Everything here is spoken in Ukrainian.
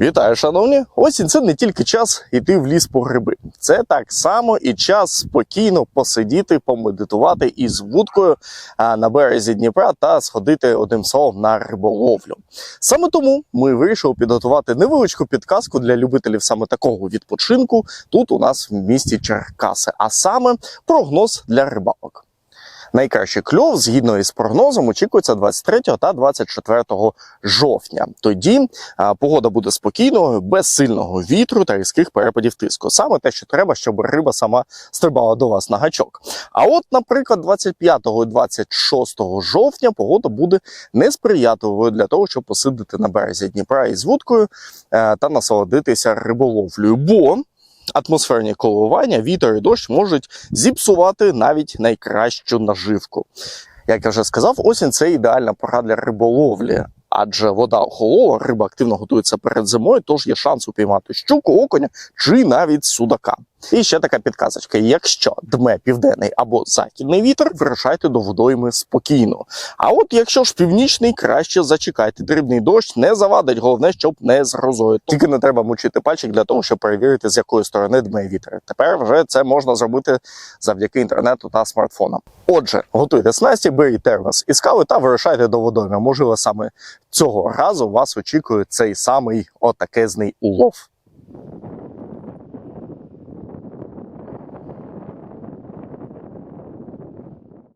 Вітаю, шановні! Осінь це не тільки час йти в ліс по гриби. Це так само і час спокійно посидіти, помедитувати із вудкою на березі Дніпра та сходити одним словом на риболовлю. Саме тому ми вирішили підготувати невеличку підказку для любителів саме такого відпочинку тут у нас в місті Черкаси, а саме прогноз для рибалок. Найкращий кльов, згідно із прогнозом, очікується 23 та 24 жовтня. Тоді погода буде спокійною, без сильного вітру та різких перепадів тиску. Саме те, що треба, щоб риба сама стрибала до вас на гачок. А от, наприклад, 25 і 26 жовтня погода буде несприятливою для того, щоб посидити на березі Дніпра із вудкою е, та насолодитися риболовлею. Бо атмосферні коливання, вітер і дощ можуть зіпсувати навіть найкращу наживку. Як я вже сказав, осінь це ідеальна пора для риболовлі. Адже вода охолола, риба активно готується перед зимою, тож є шанс упіймати щуку, оконя чи навіть судака. І ще така підказочка: якщо дме південний або західний вітер, вирушайте до водойми спокійно. А от якщо ж північний, краще зачекайте. Дрібний дощ не завадить, головне, щоб не з. Тільки не треба мучити пальчик для того, щоб перевірити, з якої сторони дме вітер. Тепер вже це можна зробити завдяки інтернету та смартфонам. Отже, готуйте снасті, беріть термос із кави та вирушайте до водойми. Можливо, саме цього разу вас очікує цей самий отакезний улов.